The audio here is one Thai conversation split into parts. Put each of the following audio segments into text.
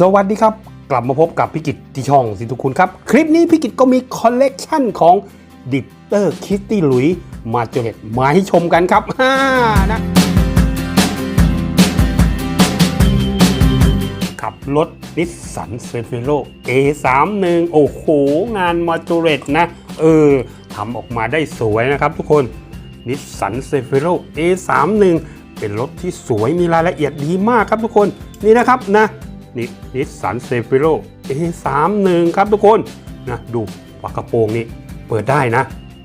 สวัสดีครับ กลับมาพบกับพิกิตที่ช่องสิทุกคุณครับ คลิปนี้พิกิตก็มีคอลเลกชันของดิปเตอร์คิตตี้หลุยมาเจอมาให้ชมกันครับฮ่านะขับรถนิสสันเซฟิโ o A31 โอ้โห งานมาจูเรตนะ เออทำออกมาได้สวยนะครับทุกคนนิสสันเซฟิโ o A31 เป็นรถที่สวยมีรายละเอียดดีมากครับทุกคนนี่นะครับนะ นี่นิสสันเซฟิโ o A31 ครับทุกคนนะดูฝากระโปรงนี่เปิดได้นะ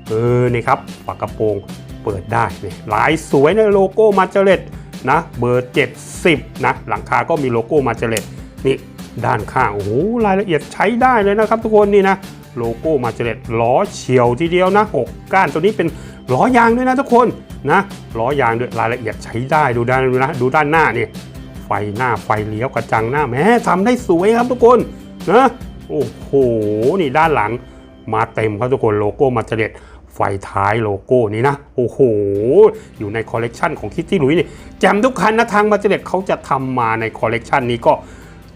เออนี่ครับฝากระโปรงเปิดได้นี่ลายสวยนะโลโก้มาเจเลตนะเบอร์ 70 นะหลังคาก็มีโลโก้มาเจเลตนี่ด้านข้างโอ้โหรายละเอียดใช้ได้เลยนะครับ ทุกคนนี่นะโลโก้มาเจเลตล้อเฉียวทีเดียวนะ6ก้านตัวนี้เป็นล้อยางด้วยนะทุกคนนะล้อยางด้วยรายละเอียดใช้ได้ดูด้านนะดูด้านหน้านี่ ฟหน้าไฟเลี้ยวกระจังหน้าแม้ทำได้สวยครับทุกคนนะโอ้โหนี่ด้านหลังมาเต็มครับทุกคนโลโก้มาเจเด็ดไฟท้ายโลโก้นี้นะ โอ้โห อยู่ในคอลเลกชันของคิตตี้ลุยนี่แจมทุกคันนะทางมาเจเด็ดเขาจะทำมาในคอลเลกชันนี้ก็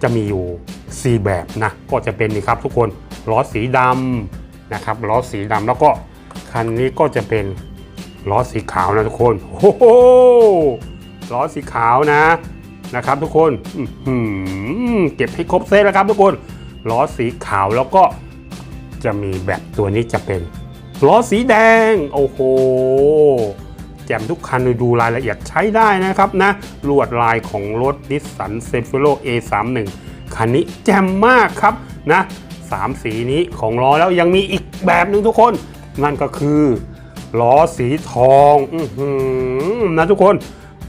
จะมีอยู่ 4 แบบนะ ก็จะเป็นนี่ครับทุกคนล้อสีดำนะครับล้อสีดำแล้วก็คันนี้ก็จะเป็นล้อสีขาวนะทุกคนโอ้โหล้อสีขาวนะ นะครับทุกคนเก็บให้ครบเซตแล้วครับ ทุกคนล้อสีขาวแล้วก็จะมีแบบตัวนี้จะเป็นล้อสีแดง โอ้โหแจ่มทุกคันดูรายละเอียดใช้ได้นะครับนะลวดลายของรถนิสสันเซฟิโล A31 คันนี้แจ่มมากครับนะสามสีนี้ของล้อแล้วยังมีอีกแบบหนึ่งทุกคน นั่นก็คือล้อสีทองอนะทุกคน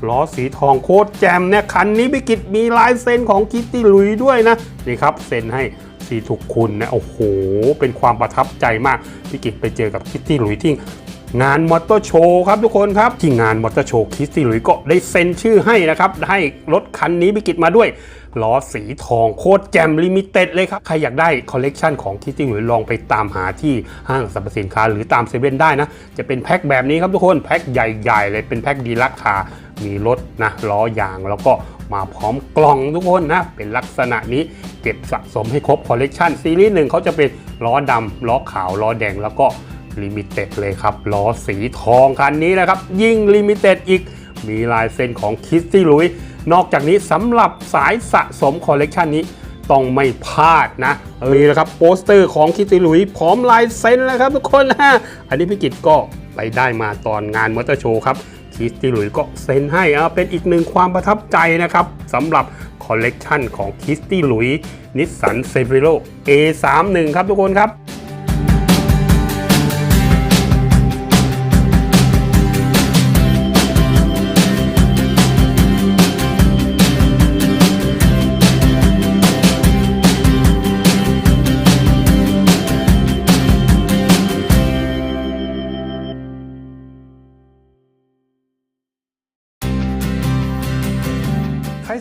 ล้อสีทองโคตรแจมเนี่ยคันนี้พิกิตมีลายเซ็นของคิตตี้ลุยด้วยนะนี่ครับเซ็นให้สีถูกคุณนะโอ้โห เป็นความประทับใจมากพิกิตไปเจอกับคิตตี้ลุยที่งานมอเตอร์โชว์ครับทุกคนครับ ที่งานมอเตอร์โชว์คิตตี้ลุยก็ได้เซ็นชื่อให้นะครับ ให้รถคันนี้พิกิตมาด้วยล้อสีทองโคตรแจมลิมิเต็ดเลยครับ ใครอยากได้คอลเลกชันของคิตตี้หรือลองไปตามหาที่ห้างสรรพสินค้าหรือตามเซเว่นได้นะ จะเป็นแพ็คแบบนี้ครับทุกคน แพ็คใหญ่ ๆ เลยเป็นแพ็คดีลักคา มีรถนะล้อยางแล้วก็มาพร้อมกล่องทุกคนนะ เป็นลักษณะนี้เก็บสะสมให้ครบคอลเลกชันซีรีส์หนึ่งเขาจะเป็นล้อดำล้อขาวล้อแดงแล้วก็ลิมิเต็ดเลยครับล้อสีทองคันนี้นะครับ ยิ่งลิมิเต็ดอีกมีลายเซ็นของคิสซี่ลุยนอกจากนี้สำหรับสายสะสมคอลเลกชันนี้ต้องไม่พลาดนะนี่แหละครับโปสเตอร์ของคิสซี่ลุยพร้อมลายเซ็นแล้วครับทุกคนนะอันนี้พี่กิตก็ไปได้มาตอนงานมอเตอร์โชว์ครับ คิสตี้หลุยก็เซ็นให้อะเป็นอีกหนึ่งความประทับใจนะครับสำหรับคอลเลกชันของคิสตี้ลุยนิสสันเซฟิโร A31 ครับทุกคนครับ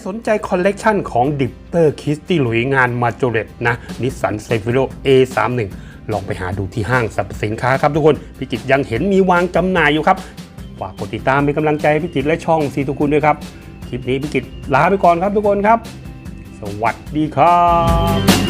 สนใจคอลเลกชันของดิปเตอร์คิสตี้หลุยงานมาจเรตนะนิสสันเซฟิโร A31 ลองไปหาดูที่ห้างสรรพสินค้าครับทุกคน พิจิตยังเห็นมีวางจำหน่ายอยู่ครับฝากกดติดตามเป็นกำลังใจให้พิจิตและช่องซีทุกคุณด้วยครับ คลิปนี้พิจิตลาไปก่อนครับทุกคนครับ สวัสดีครับ